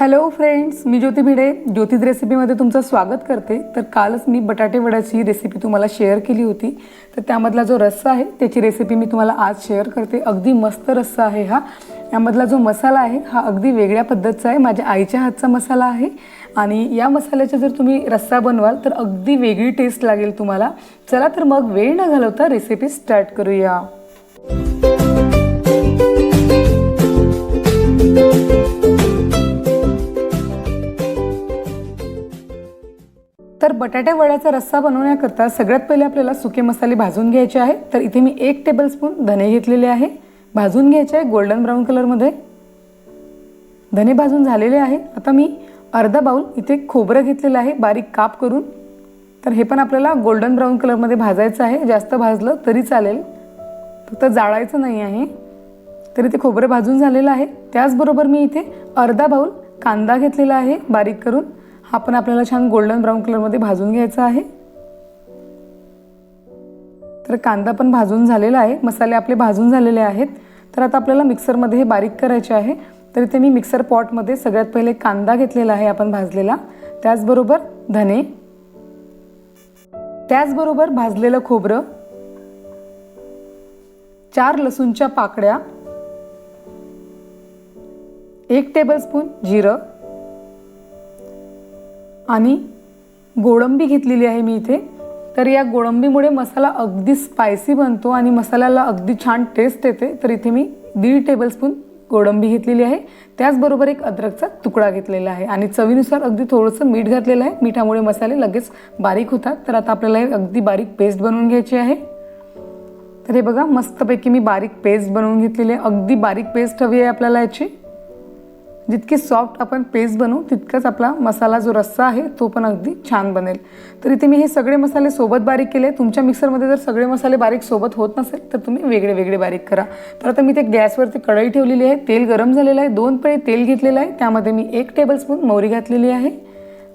Hello friends मी ज्योती भिडे. ज्योतिष रेसिपीमध्ये तुमचं स्वागत करते. तर कालच मी बटाटे वड्याची रेसिपी तुम्हाला शेअर केली होती. तर त्यामधला जो रस्सा आहे त्याची रेसिपी मी तुम्हाला आज शेअर करते. अगदी मस्त रस्सा आहे हा. यामधला जो मसाला आहे हा अगदी वेगळ्या पद्धतीचा आहे. माझ्या आईच्या हातचा मसाला आहे. आणि या मसाल्याचा जर तुम्ही रस्सा बनवाल तर अगदी वेगळी टेस्ट लागेल तुम्हाला. चला तर मग वेळ न घालवता रेसिपी स्टार्ट करूया. तर बटाट्या वड्याचा रस्सा बनवण्याकरता सगळ्यात पहिले आपल्याला सुके मसाले भाजून घ्यायचे आहे. तर इथे मी एक टेबलस्पून धने घेतलेले आहे. भाजून घ्यायचे आहे गोल्डन ब्राऊन कलरमध्ये धने भाजून झालेले आहे. आता मी अर्धा बाऊल इथे खोबरं घेतलेलं आहे बारीक काप करून. तर हे पण आपल्याला गोल्डन ब्राऊन कलरमध्ये भाजायचं आहे. जास्त भाजलं तरी चालेल. फक्त जाळायचं नाही आहे. तर इथे खोबरं भाजून झालेलं आहे. त्याचबरोबर मी इथे अर्धा बाऊल कांदा घेतलेला आहे बारीक करून. हा पण आपल्याला छान गोल्डन ब्राऊन कलरमध्ये भाजून घ्यायचा आहे. तर कांदा पण भाजून झालेला आहे. मसाले आपले भाजून झालेले आहेत. तर आता आपल्याला मिक्सरमध्ये हे बारीक करायचे आहे. तर इथे मी मिक्सर पॉटमध्ये सगळ्यात पहिले कांदा घेतलेला आहे आपण भाजलेला. त्याचबरोबर धने. त्याचबरोबर भाजलेलं खोबरं. चार लसूणच्या पाकड्या एक टेबलस्पून जिरं. आणि गोळंबी घेतलेली आहे मी इथे. तर या गोळंबीमुळे मसाला अगदी स्पायसी बनतो आणि मसाल्याला अगदी छान टेस्ट येते. तर इथे मी दीड टेबलस्पून गोडंबी घेतलेली आहे. त्याचबरोबर एक अद्रकचा तुकडा घेतलेला आहे. आणि चवीनुसार अगदी थोडंसं मीठ घातलेलं आहे. मिठामुळे मसाले लगेच बारीक होतात. तर आता आपल्याला हे अगदी बारीक पेस्ट बनवून घ्यायची आहे. तर हे बघा मस्तपैकी मी बारीक पेस्ट बनवून घेतलेली आहे. अगदी बारीक पेस्ट हवी आहे आपल्याला याची. जितकी सॉफ्ट आपण पेस्ट बनवू तितकाच आपला मसाला जो रस्सा आहे तो पण अगदी छान बनेल. तर इथे मी हे सगळे मसाले सोबत बारीक केले. तुमच्या मिक्सरमध्ये जर सगळे मसाले बारीक सोबत होत नसेल तर तुम्ही वेगळे वेगळे बारीक करा. तर आता मी ते गॅसवरती कढई ठेवलेली आहे. तेल गरम झालेलं आहे. दोन पळे तेल घेतलेलं आहे. त्यामध्ये मी एक टेबलस्पून मोहरी घातलेली आहे.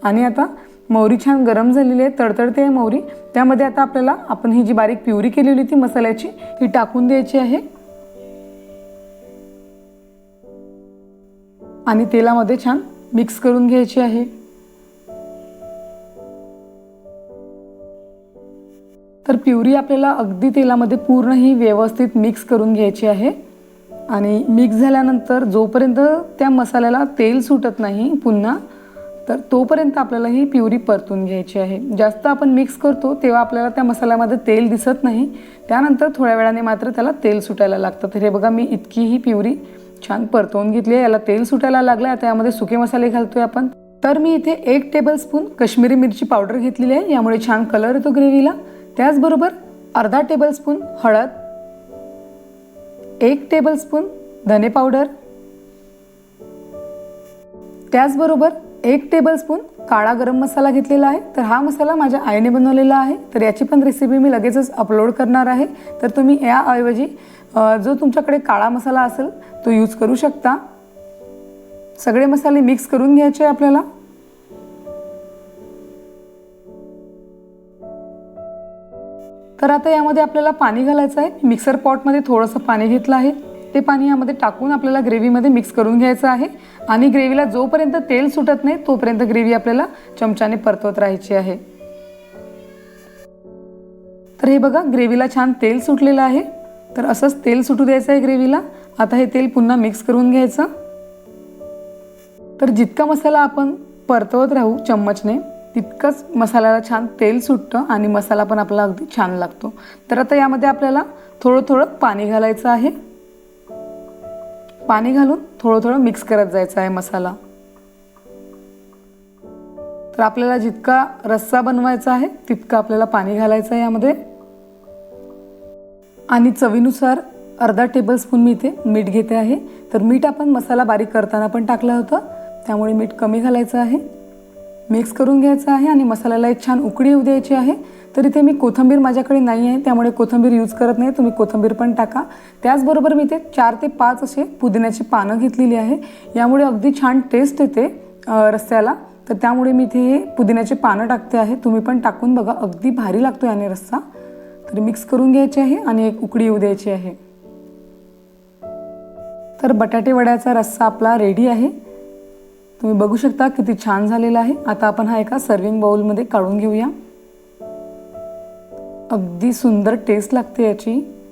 आणि आता मोहरी छान गरम झालेली आहे. तडतडते आहे मोहरी त्यामध्ये आता आपल्याला आपण ही जी बारीक प्युरी केलेली होती मसाल्याची ती टाकून द्यायची आहे. आणि तेलामध्ये छान मिक्स करून घ्यायची आहे. तर प्युरी आपल्याला अगदी तेलामध्ये पूर्ण ही व्यवस्थित मिक्स करून घ्यायची आहे. आणि मिक्स झाल्यानंतर जोपर्यंत त्या मसाल्याला तेल सुटत नाही पुन्हा तर तोपर्यंत आपल्याला ही प्युरी परतून घ्यायची आहे. जास्त आपण मिक्स करतो तेव्हा आपल्याला त्या मसाल्यामध्ये तेल दिसत नाही. त्यानंतर थोड्या वेळाने मात्र त्याला तेल सुटायला लागतं. तर हे बघा मी इतकी ही प्युरी छान परतवून घेतली आहे. याला तेल सुटायला लागलं आता यामध्ये सुके मसाले घालतोय आपण. तर मी इथे एक टेबलस्पून कश्मीरी मिरची पावडर घेतलेली आहे. यामुळे छान कलर येतो ग्रेव्हीला. त्याचबरोबर अर्धा टेबलस्पून हळद. एक टेबलस्पून धने पावडर. त्याचबरोबर एक टेबलस्पून काळा गरम मसाला घेतलेला आहे. तर हा मसाला माझ्या आईने बनवलेला आहे. तर याची पण रेसिपी मी लगेचच अपलोड करणार आहे. तर तुम्ही याऐवजी जो तुमच्याकडे काळा मसाला असेल तो यूज करू शकता. सगळे मसाले मिक्स करून घ्यायचे आपल्याला. तर आता यामध्ये आपल्याला पाणी घालायचं आहे. मिक्सर पॉटमध्ये थोडंसं पाणी घेतलं आहे. ते पाणी यामध्ये टाकून आपल्याला ग्रेव्हीमध्ये मिक्स करून घ्यायचं आहे. आणि ग्रेव्हीला जोपर्यंत तेल सुटत नाही तोपर्यंत ग्रेव्ही आपल्याला चमच्याने परतवत राहायची आहे. तर हे बघा ग्रेव्हीला छान तेल सुटलेलं आहे. तर असंच तेल सुटू द्यायचं आहे ग्रेव्हीला. आता हे तेल पुन्हा मिक्स करून घ्यायचं. तर जितका मसाला आपण परतवत राहू चम्मचने तितकंच मसाल्याला छान तेल सुटतं आणि मसाला पण आपला अगदी छान लागतो. तर आता यामध्ये आपल्याला थोडं थोडं पाणी घालायचं आहे. पाणी घालून थोडं थोडं मिक्स करत जायचं आहे मसाला. तर आपल्याला जितका रस्सा बनवायचा आहे तितकं आपल्याला पाणी घालायचं आहे यामध्ये. आणि चवीनुसार अर्धा टेबलस्पून मी इथे मीठ घेते आहे. तर मीठ आपण मसाला बारीक करताना पण टाकलं होतं. त्यामुळे मीठ कमी घालायचं आहे. मिक्स करून घ्यायचं आहे आणि मसाल्याला एक छान उकडी येऊ द्यायची आहे. तर इथे मी कोथिंबीर माझ्याकडे नाही आहे. त्यामुळे कोथिंबीर यूज करत नाही. तुम्ही कोथिंबीर पण टाका. त्याचबरोबर मी ते चार ते पाच असे पुदिन्याची पानं घेतलेली आहे. यामुळे अगदी छान टेस्ट येते रस्त्याला तर त्यामुळे मी इथे हे पुदिन्याचे पानं टाकते आहे. तुम्ही पण टाकून बघा. अगदी भारी लागतो याने रस्सा. तर मिक्स करून घ्यायची आहे आणि एक उकडी येऊ द्यायची आहे. तर बटाटे वड्याचा रस्सा आपला रेडी आहे. तुम्ही बघू शकता किती छान झालेला आहे. आता आपण हा एका सर्विंग बाउलमध्ये काढून घेऊया. अगदी सुंदर टेस्ट लागते याची.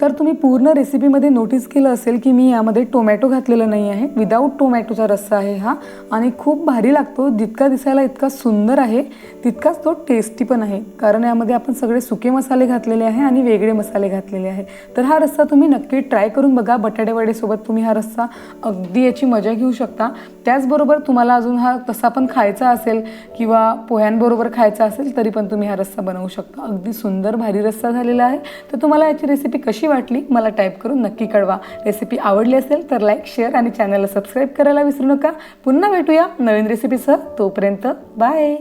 तर तुम्ही पूर्ण रेसिपीमध्ये नोटीस केलं असेल की मी यामध्ये टोमॅटो घातलेलं नाही आहे. विदाऊट टोमॅटोचा रस्सा आहे हा. आणि खूप भारी लागतो. जितका दिसायला इतका सुंदर आहे तितकाच तो टेस्टी पण आहे. कारण यामध्ये आपण सगळे सुके मसाले घातलेले आहे आणि वेगळे मसाले घातलेले आहे. तर हा रस्सा तुम्ही नक्की ट्राय करून बघा. बटाटेवडेसोबत तुम्ही हा रस्सा अगदी याची मजा घेऊ शकता. त्याचबरोबर तुम्हाला अजून हा तसा पण खायचा असेल किंवा पोह्यांबरोबर खायचा असेल तरी पण तुम्ही हा रस्सा बनवू शकता. अगदी सुंदर भारी रस्सा झालेला आहे. तर तुम्हाला याची रेसिपी कशी कशी वाटली मला टाईप करून नक्की कळवा. रेसिपी आवडली असेल तर लाईक शेअर आणि चॅनलला सबस्क्राईब करायला विसरू नका. पुन्हा भेटूया नवीन रेसिपीसह तोपर्यंत बाय